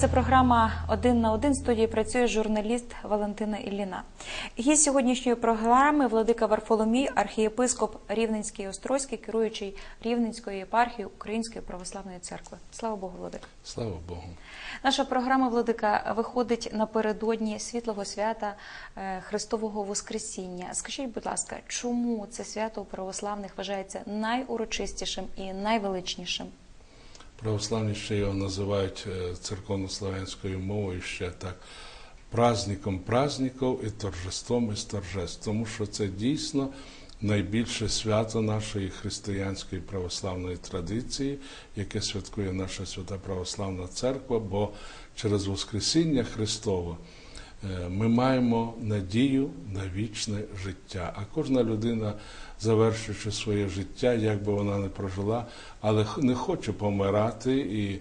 Це програма Один на один. В студії працює журналіст Валентина Ілліна. Гість сьогоднішньої програми Владика Варфоломій, архієпископ Рівненський і Острозький, керуючий Рівненською єпархією Української православної церкви. Слава Богу, Владика. Слава Богу. Наша програма Владика виходить напередодні світлого свята е, Христового Воскресіння. Скажіть, будь ласка, чому це свято у православних вважається найурочистішим і найвеличнішим? Православні ще його називають е, церковнослов'янською мовою ще так праздником праздників і торжеством із торжеств, тому що це дійсно найбільше свято нашої християнської православної традиції, яке святкує наша свята православна церква, бо через Воскресіння Христове е, ми маємо надію на вічне життя. А кожна людина, завершуючи своє життя, як би вона не прожила, але не хоче помирати і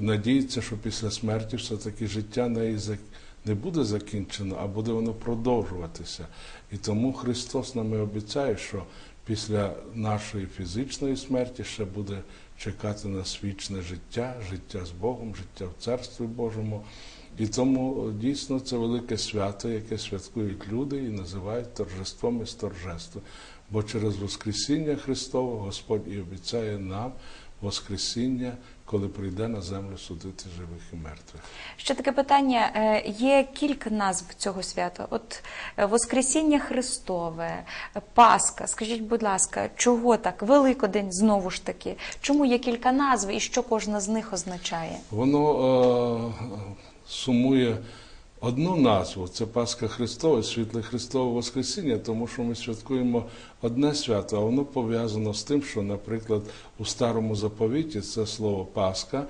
надіється, що після смерті все-таки життя неї не буде закінчено, а буде воно продовжуватися. І тому Христос нам і обіцяє, що після нашої фізичної смерті ще буде чекати нас вічне життя, життя з Богом, життя в Царстві Божому. І тому дійсно це велике свято, яке святкують люди і називають торжеством із торжеств. Бо через Воскресіння Христове Господь і обіцяє нам Воскресіння, коли прийде на землю судити живих і мертвих. Ще таке питання: Е, є кілька назв цього свята. От е, Воскресіння Христове, е, Пасха. Скажіть, будь ласка, чого так? Великодень знову ж таки. Чому є кілька назв і що кожна з них означає? Воно е, сумує одну назву це Пасха Христова, світле Христове Воскресіння, тому що ми святкуємо одне свято, а воно пов'язано з тим, що, наприклад, у старому заповіті це слово Пасха. е,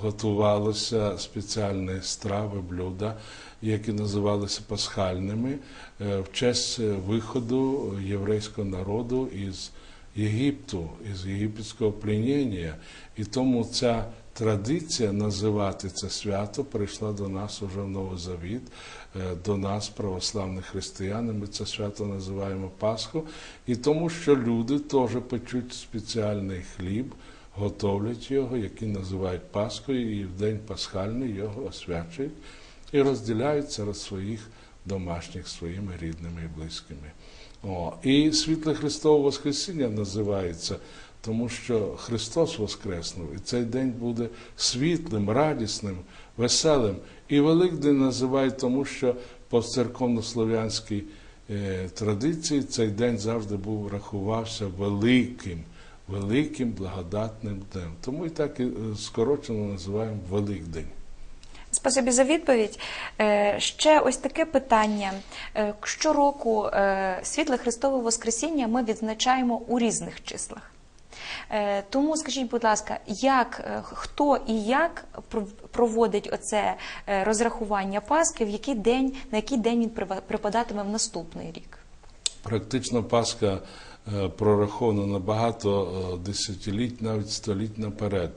Готувалися спеціальні страви, блюда, які називалися пасхальними е, в честь виходу єврейського народу із Єгипту, із єгипетського плінення. І тому ця традиція називати це свято прийшла до нас уже в Новий Завіт, е, до нас, православних християн. Ми це свято називаємо Пасху. І тому, що люди теж печуть спеціальний хліб, готовлять його, який називають Пасхою, і в день пасхальний його освячують і розділяють серед своїх домашніх своїми рідними і близькими. О, і світле Христове Воскресіння називається, тому що Христос Воскреснув, і цей день буде світлим, радісним, веселим. І Великдень називають, тому що по церковнослов'янській е, традиції цей день завжди був рахувався великим, великим благодатним днем. Тому і так і е, скорочено називаємо Великдень. Спасибі за відповідь. Е, Ще ось таке питання. Щороку світле Христове Воскресіння ми відзначаємо у різних числах. Е, Тому скажіть, будь ласка, як е, хто і як пров- проводить оце е, розрахування Пасхи, в який день, на який день він припадатиме в наступний рік? Практично Пасха прорахована на багато е, десятиліть, навіть століть наперед.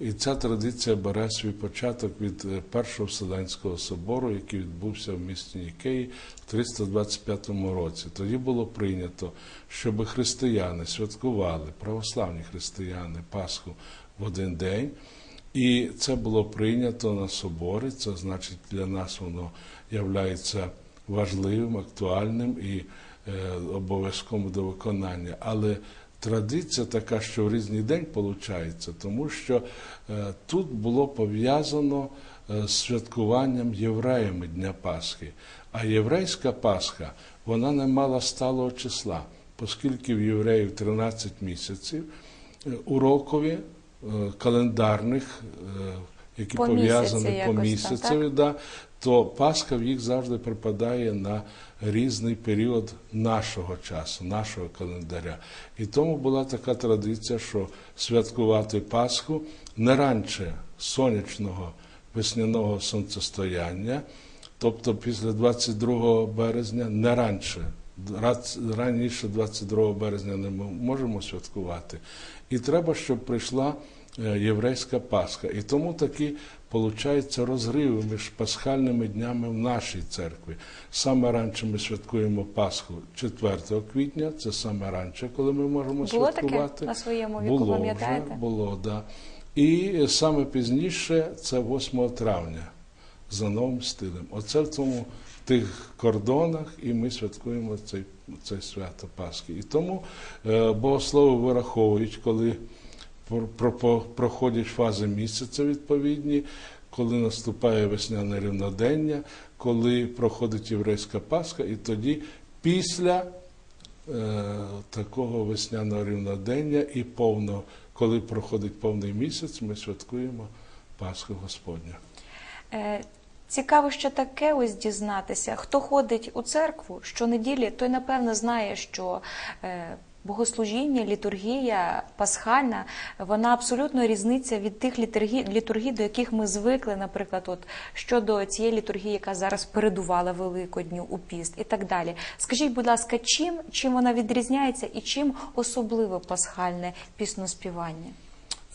І ця традиція бере свій початок від е, Першого Вселенського собору, який відбувся в місті Нікеї в 325 році. Тоді було прийнято, щоб християни святкували, православні християни Пасху в один день. І це було прийнято на соборі. Це значить для нас воно являється важливим, актуальним і е, обов'язковим до виконання. Але традиція така, що в різний день виходить, тому що е, тут було пов'язано е, з святкуванням євреями Дня Пасхи. А єврейська Пасха вона не мала сталого числа, оскільки в євреїв 13 місяців е, урокові, календарних, які По пов'язані по місяцеві, да, то Пасха в їх завжди припадає на різний період нашого часу, нашого календаря. І тому була така традиція, що святкувати Пасху не раніше сонячного весняного сонцестояння, тобто після 22 березня, не раніше. Раніше 22 березня не можемо святкувати. І треба, щоб прийшла е, єврейська Пасха. І тому такі получаються розриви між пасхальними днями в нашій церкві. Саме раніше ми святкуємо Пасху 4 квітня, це саме раніше, коли ми можемо Було таке святкувати. на своєму віку, було пам'ятаєте? Вже, було, да. І саме пізніше це 8 травня за новим стилем. Оце в тому в тих кордонах, і ми святкуємо цей, це свято Пасхи. І тому е, богослови вираховують, коли проходять фази місяця відповідні, коли наступає весняне рівнодення, коли проходить єврейська Пасха, і тоді після е, такого весняного рівнодення і повного, коли проходить повний місяць, ми святкуємо Пасху Господню. Е, Цікаво, що таке ось дізнатися. Хто ходить у церкву щонеділі, той напевно знає, що е, богослужіння, літургія пасхальна, вона абсолютно різниця від тих літургій, літургій, до яких ми звикли, наприклад, от щодо цієї літургії, яка зараз передувала Великодню у піст і так далі. Скажіть, будь ласка, чим, чим вона відрізняється і чим особливо пасхальне пісноспівання?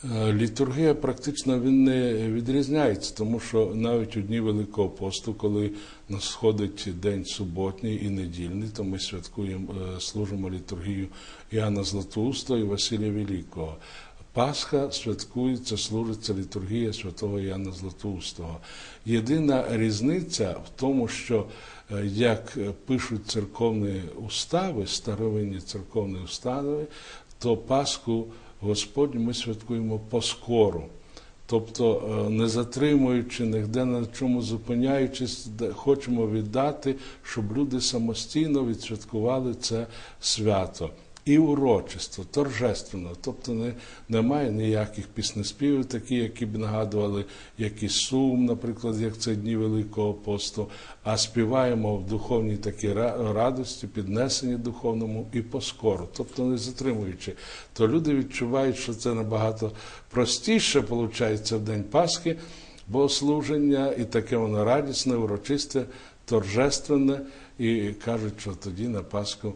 Е, Літургія практично він не відрізняється, тому що навіть у дні Великого посту, коли сходить день суботній і недільний, то ми святкуємо, е, служимо літургію Іоанна Златоуста і Василія Великого. Пасха святкується, служиться літургія святого Іоанна Златоустого. Єдина різниця в тому, що е, як пишуть церковні устави, старовинні церковні устави, то Пасху Господню ми святкуємо поскору. Тобто, е, не затримуючи нігде на чому зупиняючись, хочемо віддати, щоб люди самостійно відсвяткували це свято. І урочисто, торжественно, тобто не, немає ніяких піснеспівів, такі, які б нагадували якийсь сум, наприклад, як це дні Великого посту, а співаємо в духовній такій радості, піднесенні духовному і по скору, тобто не затримуючи. То люди відчувають, що це набагато простіше виходить в День Пасхи, богослуження, і таке воно радісне, урочисте, торжественне, і кажуть, що тоді на Пасху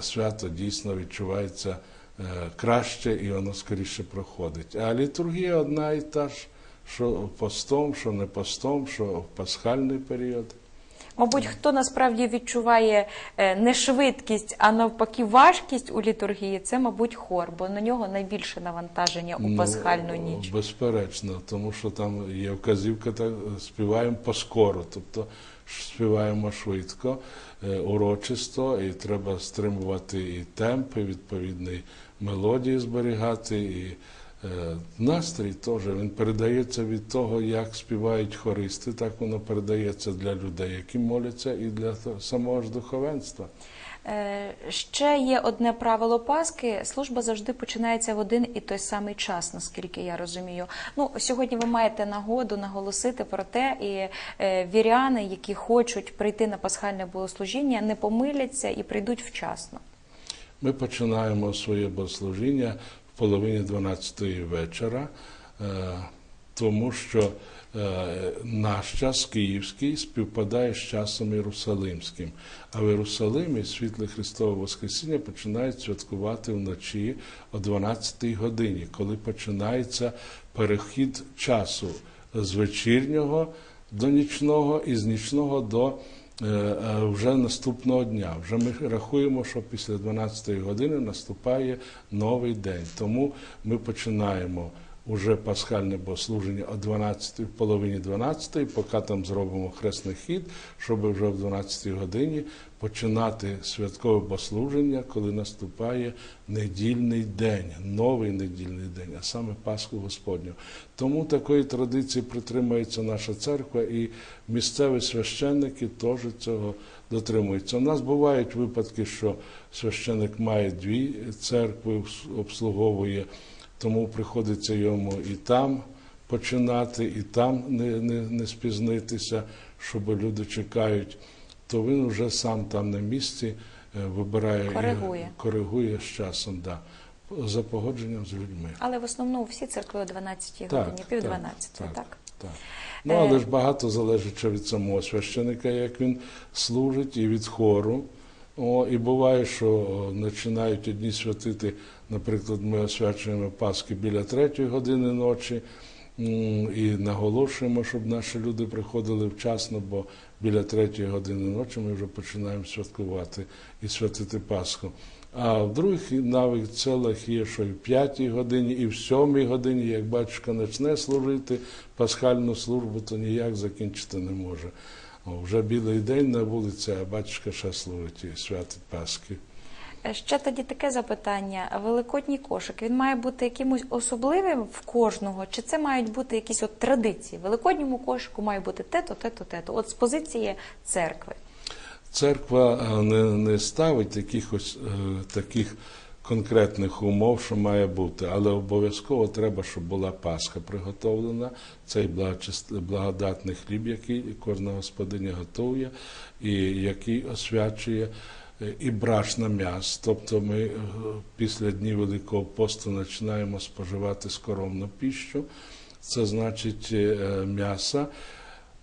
свято дійсно відчувається е, краще і воно скоріше проходить. А літургія одна і та ж, що постом, що не постом, що в пасхальний період. Мабуть, хто насправді відчуває е, не швидкість, а навпаки важкість у літургії, це, мабуть, хор, бо на нього найбільше навантаження у пасхальну ніч. Ну, Безперечно, тому що там є вказівка, так, співаємо поскоро, тобто співаємо швидко, е, урочисто, і треба стримувати і темп, і відповідний мелодії зберігати, і настрій теж він передається від того, як співають хористи, так воно передається для людей, які моляться, і для самого ж духовенства. Е, Ще є одне правило Пасхи. Служба завжди починається в один і той самий час, наскільки я розумію. Ну сьогодні ви маєте нагоду наголосити про те, і е, віряни, які хочуть прийти на пасхальне богослужіння, не помиляться і прийдуть вчасно. Ми починаємо своє богослужіння половині 12-ї вечора, е, тому що е, наш час київський співпадає з часом Єрусалимським. А в Єрусалимі світле Христове Воскресіння починають святкувати вночі о 12-й годині, коли починається перехід часу з вечірнього до нічного і з нічного до вже наступного дня. Вже ми рахуємо, що після 12-ї години наступає новий день. Тому ми починаємо уже пасхальне богослуження о 12 в половині 12, поки там зробимо хресний хід, щоб вже в 12 годині починати святкове богослуження, коли наступає недільний день, новий недільний день, а саме Пасху Господню. Тому такої традиції притримується наша церква, і місцеві священники теж цього дотримуються. У нас бувають випадки, що священик має дві церкви, обслуговує, тому приходиться йому і там починати, і там не, не, не спізнитися, щоб люди чекають, то він вже сам там на місці е, вибирає і Коригує. коригує з часом, да, за погодженням з людьми. Але в основному всі церкви о 12 годині, пів 12, так? так, так. Ну, але ж багато залежить від самого священика, як він служить, і від хору. О, і буває, що починають одні святити, наприклад, ми освячуємо Пасхи біля третьої години ночі, І наголошуємо, щоб наші люди приходили вчасно, бо біля третьої години ночі ми вже починаємо святкувати і святити Пасху. А в других навіть селах є, що і в п'ятій годині, і в сьомій годині, як батюшка почне служити пасхальну службу, то ніяк закінчити не може. Вже білий день на вулиці, а батюшка ще служить і святить Пасхи. Е, Ще тоді таке запитання. Великодній кошик він має бути якимось особливим в кожного, чи це мають бути якісь от традиції? В Великодньому кошику має бути те-то, те-то, те-то. От з позиції церкви. Церква е, не, не ставить якихось е, таких конкретних умов, що має бути, але обов'язково треба, щоб була Пасха приготовлена, цей благодатний хліб, який кожна господиня готує, і який освячує. І брашна м'яс, тобто ми е, після днів Великого посту починаємо споживати скоромну піщу, це значить е, м'ясо,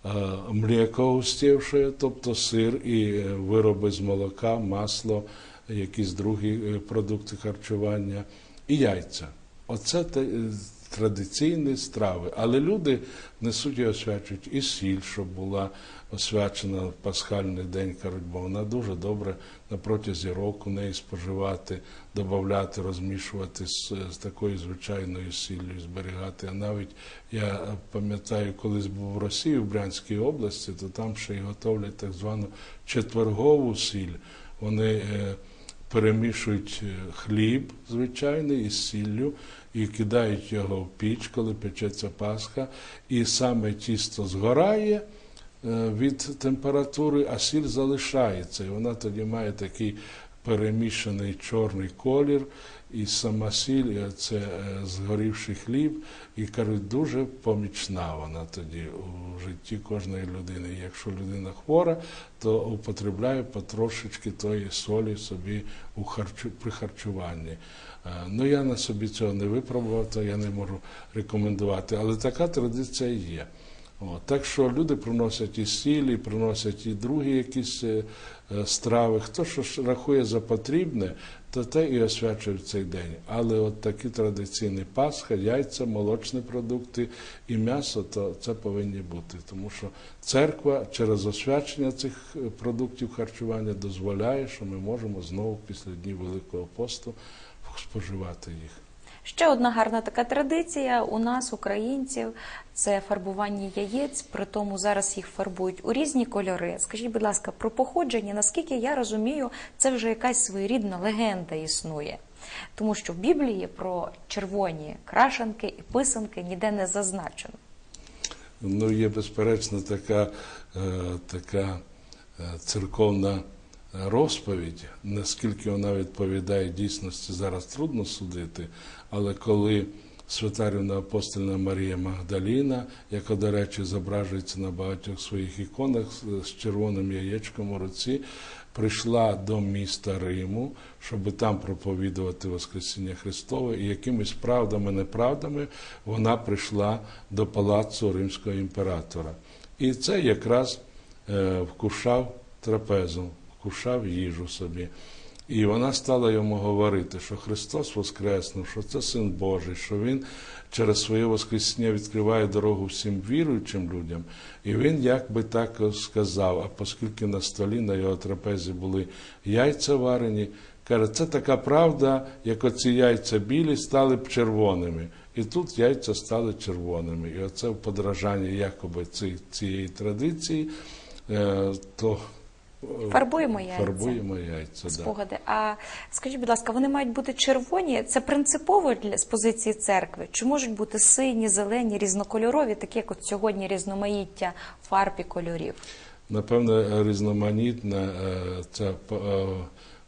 е, млеко густівше, тобто сир і вироби з молока, масло, якісь другі е, продукти харчування і яйця. Оце те- е, традиційні страви. Але люди несуть і освячують і сіль, щоб була освячена в пасхальний день, кажуть, бо вона дуже добре на протязі року неї споживати, додати, розмішувати з, з такою звичайною сіллю, зберігати. А навіть я пам'ятаю, колись був в Росії, в Брянській області, то там ще й готовлять так звану четвергову сіль. Вони е, перемішують е, хліб звичайний із сіллю і кидають його в піч, коли печеться Пасха, і саме тісто згорає е, від температури, а сіль залишається. І вона тоді має такий перемішаний чорний колір, і сама сіль, це е, згорівший хліб, і кажуть, дуже помічна вона тоді у житті кожної людини. Якщо людина хвора, то употребляє потрошечки тої солі собі у харчу, при харчуванні. Е, Ну я на собі цього не випробував, то я не можу рекомендувати. Але така традиція є. О, так що люди приносять і сілі, приносять і другі якісь е, страви. Хто що рахує за потрібне, то те і освячують цей день. Але от такі традиційні пасха, яйця, молочні продукти і м'ясо, то це повинні бути. Тому що церква через освячення цих е, продуктів харчування дозволяє, що ми можемо знову після днів Великого посту споживати їх. Ще одна гарна така традиція у нас, українців, це фарбування яєць. При тому зараз їх фарбують у різні кольори. Скажіть, будь ласка, про походження, наскільки я розумію, це вже якась своєрідна легенда існує. Тому що в Біблії про червоні крашанки і писанки ніде не зазначено. Ну, є безперечно така, е, така е, церковна розповідь, наскільки вона відповідає дійсності, зараз трудно судити, але коли Святарівна апостольна Марія Магдаліна, яка, до речі, зображується на багатьох своїх іконах з- червоним яєчком у руці, прийшла до міста Риму, щоб там проповідувати Воскресіння Христове, і якимись правдами, неправдами вона прийшла до палацу римського імператора. І це якраз е, вкушав трапезу, вкушав їжу собі. І вона стала йому говорити, що Христос Воскреснув, що це Син Божий, що Він через своє Воскресіння відкриває дорогу всім віруючим людям. І він якби так сказав, а оскільки на столі на його трапезі були яйця варені, каже, це така правда, як оці яйця білі стали б червоними. І тут яйця стали червоними. І оце в подражанні якоби ці- цієї традиції, е, то Фарбуємо яйця. Фарбуємо яйця, да. Спогади. А скажіть, будь ласка, вони мають бути червоні? Це принципово для з позиції церкви? Чи можуть бути сині, зелені, різнокольорові, такі як от сьогодні різноманіття фарб і кольорів? Напевно, різноманітна е, ця е,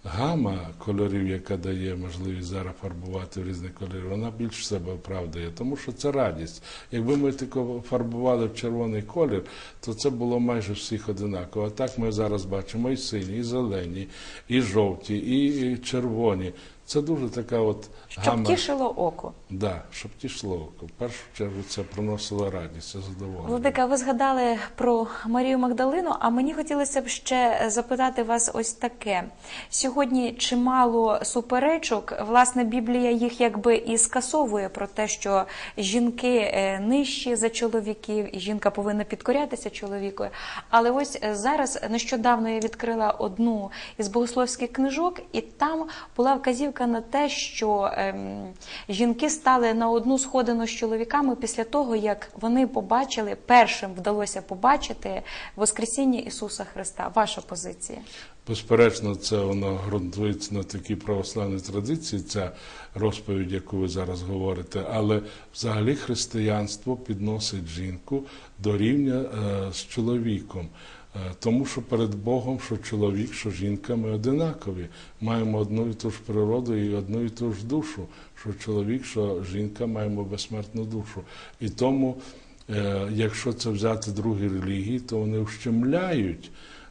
гама кольорів, яка дає можливість зараз фарбувати в різні кольори, вона більш себе оправдує, тому що це радість. Якби ми тільки фарбували в червоний колір, то це було майже всіх одинаково. А так ми зараз бачимо і сині, і зелені, і жовті, і червоні. Це дуже така от Щоб гамма. тішило око. Да, щоб тішло око. В першу чергу це приносило радість, це задоволення. Владика, ви згадали про Марію Магдалину, а мені хотілося б ще запитати вас ось таке. Сьогодні чимало суперечок, власне, Біблія їх якби і скасовує про те, що жінки е, нижчі за чоловіків, і жінка повинна підкорятися чоловікові. Але ось е, зараз нещодавно я відкрила одну із богословських книжок, і там була вказівка на те, що ем, жінки стали на одну сходину з чоловіками після того, як вони побачили, першим вдалося побачити Воскресіння Ісуса Христа. Ваша позиція? Безперечно, це воно ґрунтується на такій православній традиції, ця розповідь, яку ви зараз говорите. Але взагалі християнство підносить жінку до рівня е, з чоловіком. Е, Тому що перед Богом, що чоловік, що жінка, ми одинакові. Маємо одну і ту ж природу і одну і ту ж душу. Що чоловік, що жінка маємо безсмертну душу. І тому, е, якщо це взяти другі релігії, то вони вщемляють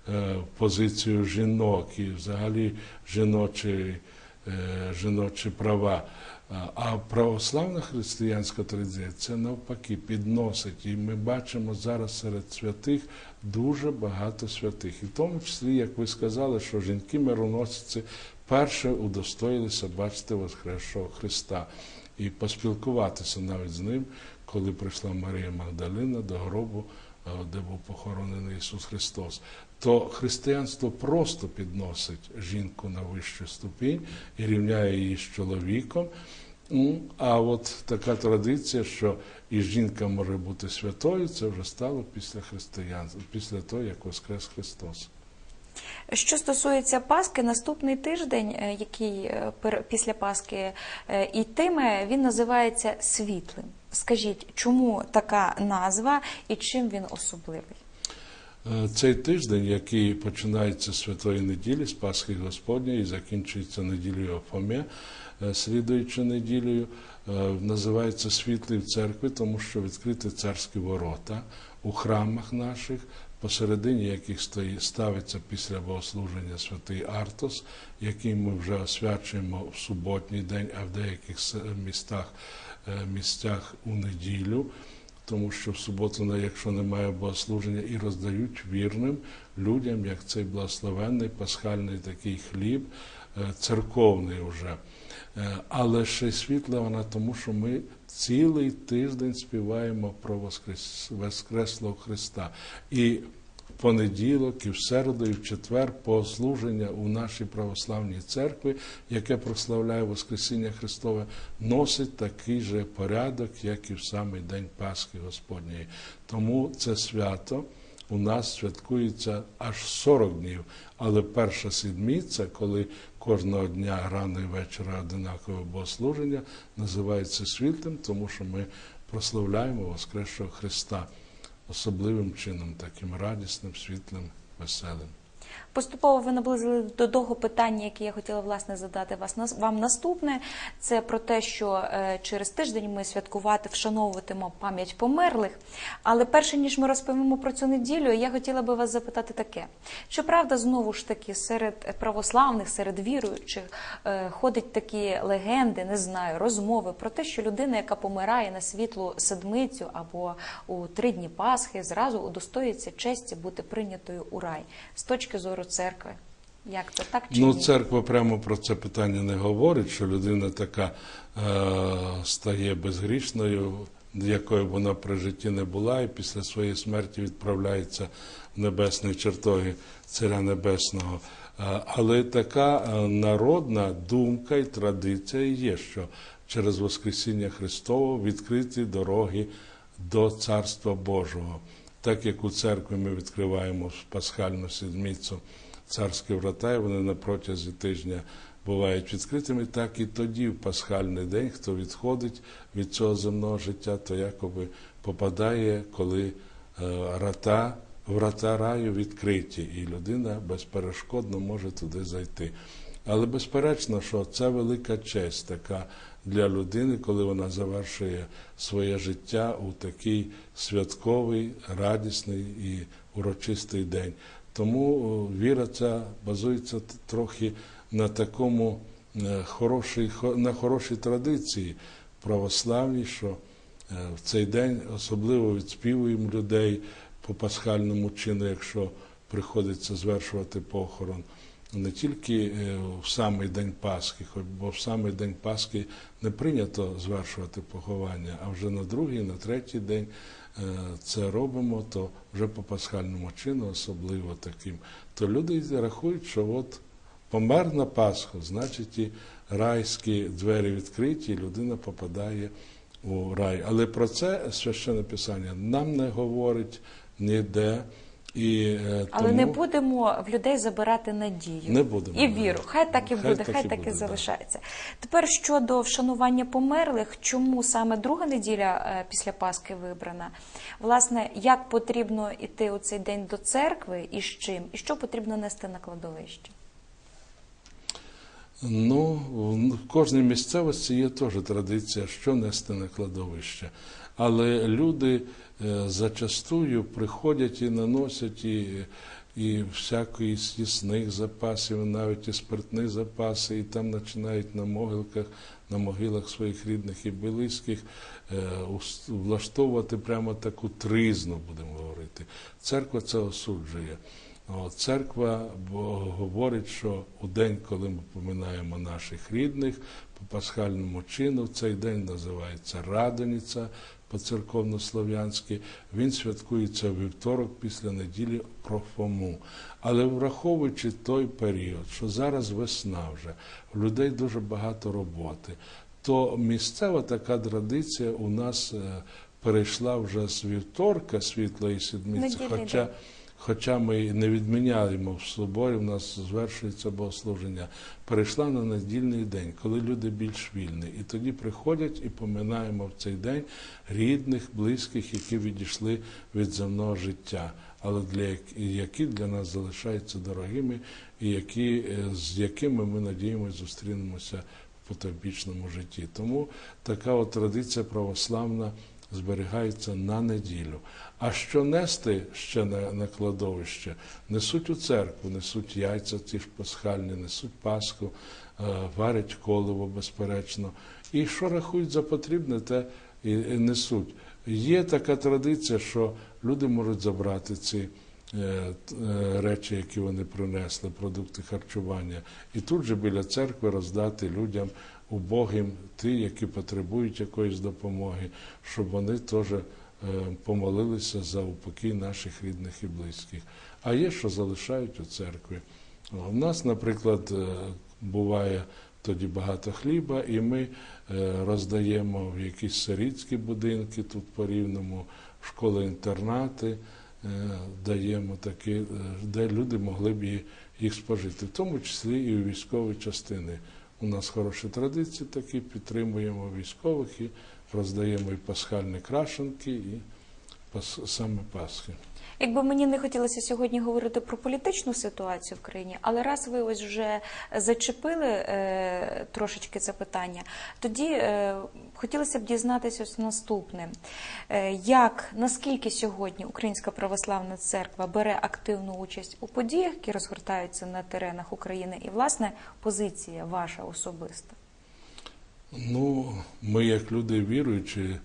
е, позицію жінок і взагалі жіночі, жіночі права. А- православна християнська традиція це навпаки підносить. І ми бачимо зараз серед святих дуже багато святих. І в тому числі, як ви сказали, що жінки мироносиці перше удостоїлися бачити Воскресшого Христа і поспілкуватися навіть з ним, коли прийшла Марія Магдалина до гробу, де був похоронений Ісус Христос. То християнство просто підносить жінку на вищу ступінь і рівняє її з чоловіком. Ну, А от така традиція, що і жінка може бути святою, це вже стало після християнства, після того, як Воскрес Христос. Що стосується Пасхи, наступний тиждень, е, який е, після Пасхи е, йтиме, він називається світлим. Скажіть, чому така назва і чим він особливий? Е, Цей тиждень, який починається з Святої неділі, з Пасхи Господньої і закінчується неділею Фоме, слідуючи неділею, е, називається світлий в церкві, тому що відкриті царські ворота у храмах наших, посередині яких ставиться після богослуження святий Артос, який ми вже освячуємо в суботній день, а в деяких містах, е, місцях у неділю. Тому що в суботу, якщо немає богослуження, і роздають вірним людям, як цей благословенний пасхальний такий хліб, е, церковний вже. Е, Але ще світла вона, тому що ми цілий тиждень співаємо про Воскрес... Воскреслого Христа. І в понеділок, і в середу, і в четвер послуження у нашій православній церкві, яке прославляє Воскресіння Христове, носить такий же порядок, як і в самий день Пасхи Господньої. Тому це свято у нас святкується аж 40 днів. Але перша сідміця, коли кожного дня рано і вечора одинакове богослуження, називається світлим, тому що ми прославляємо Воскресшого Христа особливим чином, таким радісним, світлим, веселим. Поступово ви наблизили до того питання, яке я хотіла власне задати вас вам наступне. Це про те, що е, через тиждень ми святкувати, вшановуватимо пам'ять померлих. Але перше ніж ми розповімо про цю неділю, я хотіла би вас запитати таке: чи правда знову ж таки серед православних, серед віруючих е, ходять такі легенди, не знаю, розмови про те, що людина, яка помирає на світлу седмицю або у три дні Пасхи, зразу удостоїться честі бути прийнятою у рай з точки зору церкви. Як це так чи Ну, ні? церква прямо про це питання не говорить, що людина така е, стає безгрішною, якою б вона при житті не була, і після своєї смерті відправляється в небесні чертоги Царя Небесного. Е, але така е, народна думка і традиція є, що через Воскресіння Христове відкриті дороги до Царства Божого. Так як у церкві ми відкриваємо пасхальну седмицю царські врата, і вони на протязі тижня бувають відкритими, так і тоді, в пасхальний день, хто відходить від цього земного життя, то якоби попадає, коли е, рата, врата раю відкриті, і людина безперешкодно може туди зайти. Але безперечно, що це велика честь така для людини, коли вона завершує своє життя у такий святковий, радісний і урочистий день. Тому віра ця базується трохи на такому е, хороший, хо- на хорошій традиції православній, що е, в цей день особливо відспівуємо людей по пасхальному чину, якщо приходиться звершувати похорон. Не тільки е, в самий день Пасхи, бо в самий день Пасхи не прийнято звершувати поховання, а вже на другий, на третій день е, це робимо, то вже по пасхальному чину, особливо таким. То люди рахують, що от помер на Пасху, значить і райські двері відкриті, і людина попадає у рай. Але про це священне писання нам не говорить ніде. І, е, Але тому... не будемо в людей забирати надію Не будемо, і да. віру. Хай так і Хай буде, так хай і так і буде, да. залишається. Тепер щодо вшанування померлих, чому саме друга неділя е, після Пасхи вибрана? Власне, як потрібно йти у цей день до церкви і з чим, і що потрібно нести на кладовище? Ну, в- кожній місцевості є теж традиція, що нести на кладовище. Але люди зачастую приходять і наносять і, і всякої з'їсних запасів, навіть і спиртних запаси, і там починають на могилках, на могилах своїх рідних і близьких е, влаштовувати прямо таку тризну, будемо говорити. Церква це осуджує. Церква говорить, що у день, коли ми поминаємо наших рідних, по пасхальному чину, цей день називається Радоніця по церковнослов'янськи. Він святкується вівторок після неділі про Фому. Але враховуючи той період, що зараз весна вже, у людей дуже багато роботи, то місцева така традиція у нас е, перейшла вже з вівторка світлої седмиці, хоча. Хоча ми не відміняємо в соборі, у нас звершується богослуження, перейшла на недільний день, коли люди більш вільні. І тоді приходять і поминаємо в цей день рідних, близьких, які відійшли від земного життя, але для які для нас залишаються дорогими, і які, е, з якими ми надіємося зустрінемося в потойбічному житті. Тому така от традиція православна зберігається на неділю. А що нести ще на, на кладовище? Несуть у церкву, несуть яйця ті ж пасхальні, несуть Пасху, е, варять коливо, безперечно. І що рахують за потрібне, те і, несуть. Є така традиція, що люди можуть забрати ці е, е, речі, які вони принесли, продукти харчування, і тут же біля церкви роздати людям убогим, ті, які потребують якоїсь допомоги, щоб вони теж е, помолилися за упокій наших рідних і близьких. А є, що залишають у церкві. У нас, наприклад, е, буває тоді багато хліба, і ми е, роздаємо в якісь сирітські будинки тут по рівному, школи-інтернати, даємо такі, де люди могли б їх спожити, в тому числі і у військові частини. У нас хороші традиції такі, підтримуємо військових і роздаємо і пасхальні крашенки, і пас- саме Пасхи. Якби мені не хотілося сьогодні говорити про політичну ситуацію в країні, але раз ви ось вже зачепили е, трошечки це питання, тоді е, хотілося б дізнатися ось наступне: е, як наскільки сьогодні Українська православна церква бере активну участь у подіях, які розгортаються на теренах України, і власне позиція ваша особиста? Ну, ми, як люди віруючі,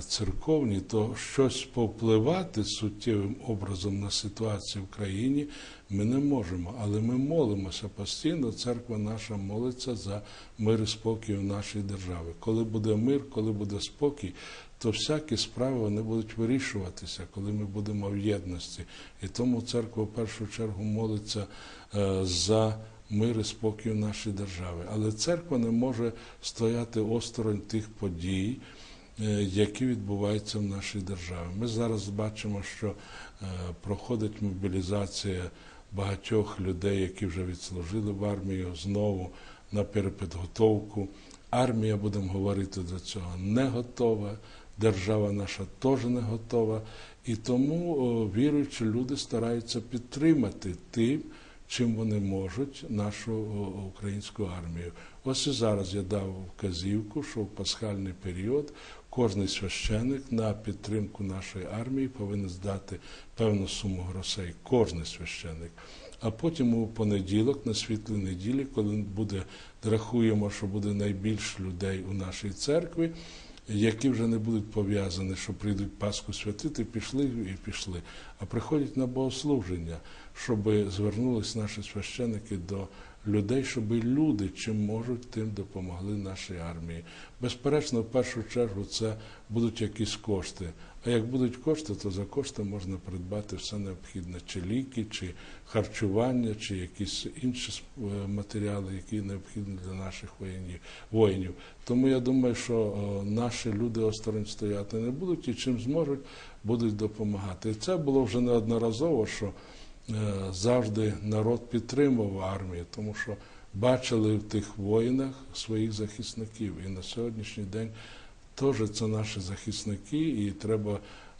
церковні, то щось повпливати суттєвим образом на ситуацію в країні ми не можемо. Але ми молимося постійно. Церква наша молиться за мир і спокій в нашій державі. Коли буде мир, коли буде спокій, то всякі справи вони будуть вирішуватися, коли ми будемо в єдності. І тому церква в першу чергу молиться е, за мир і спокій в нашій державі. Але церква не може стояти осторонь тих подій, е, які відбуваються в нашій державі. Ми зараз бачимо, що е, проходить мобілізація багатьох людей, які вже відслужили в армію, знову на перепідготовку. Армія, будемо говорити до цього, не готова. Держава наша теж не готова. І тому віруючі люди стараються підтримати тим, чим вони можуть нашу українську армію. Ось і зараз я дав вказівку, що в пасхальний період кожний священик на підтримку нашої армії повинен здати певну суму грошей. Кожний священик. А потім у понеділок, на світлій неділі, коли буде, рахуємо, що буде найбільше людей у нашій церкві, які вже не будуть пов'язані, що прийдуть Пасху святити, пішли і пішли, а приходять на богослуження, щоб звернулись наші священики до людей, щоб люди чим можуть, тим допомогли нашій армії. Безперечно, в першу чергу це будуть якісь кошти. А як будуть кошти, то за кошти можна придбати все необхідне, чи ліки, чи харчування, чи якісь інші е, матеріали, які необхідні для наших воїнів. Тому я думаю, що е, наші люди осторонь стояти не будуть і чим зможуть, будуть допомагати. І це було вже неодноразово, що завжди народ підтримував армію, тому що бачили в тих воїнах своїх захисників. І на сьогоднішній день теж це наші захисники, і треба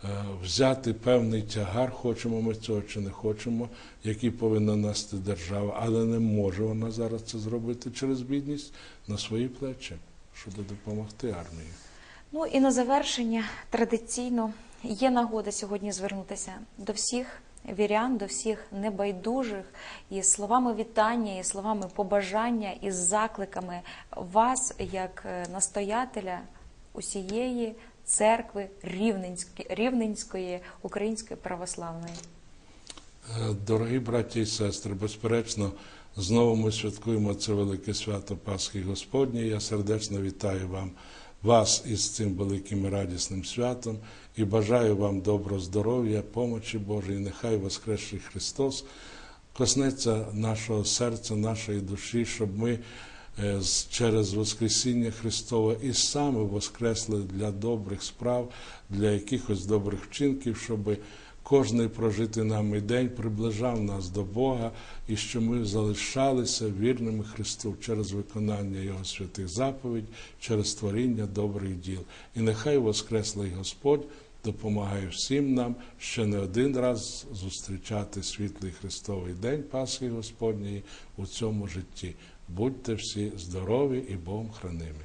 е, взяти певний тягар, хочемо ми цього чи не хочемо, який повинна нести держава, але не може вона зараз це зробити через бідність на свої плечі, щоб допомогти армії. Ну і на завершення традиційно є нагода сьогодні звернутися до всіх вірян, до всіх небайдужих із словами вітання, і словами побажання, із закликами вас, як е, настоятеля усієї церкви Рівненської, Рівненської Української православної. Е, Дорогі браті і сестри, безперечно, знову ми святкуємо це велике свято Пасхи Господнє. Я сердечно вітаю вам, вас із цим великим і радісним святом і бажаю вам доброго здоров'я, помочі Божої. Нехай Воскресший Христос коснеться нашого серця, нашої душі, щоб ми е, через Воскресіння Христове і саме воскресли для добрих справ, для якихось добрих вчинків, щоб кожний прожитий нами день приближав нас до Бога і що ми залишалися вірними Христу через виконання Його святих заповідь, через творіння добрих діл. І нехай Воскреслий Господь допомагає всім нам ще не один раз зустрічати світлий Христовий день Пасхи Господньої у цьому житті. Будьте всі здорові і Богом хранимі.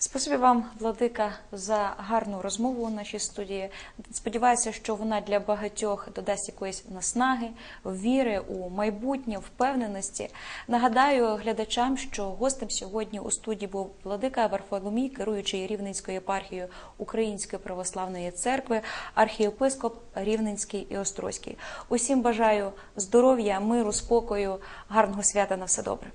Спасибі вам, Владика, за гарну розмову у нашій студії. Сподіваюся, що вона для багатьох додасть якоїсь наснаги, віри у майбутнє, впевненості. Нагадаю глядачам, що гостем сьогодні у студії був Владика Варфоломій, керуючий Рівненською єпархією Української православної церкви, архієпископ Рівненський і Острозький. Усім бажаю здоров'я, миру, спокою, гарного свята на все добре.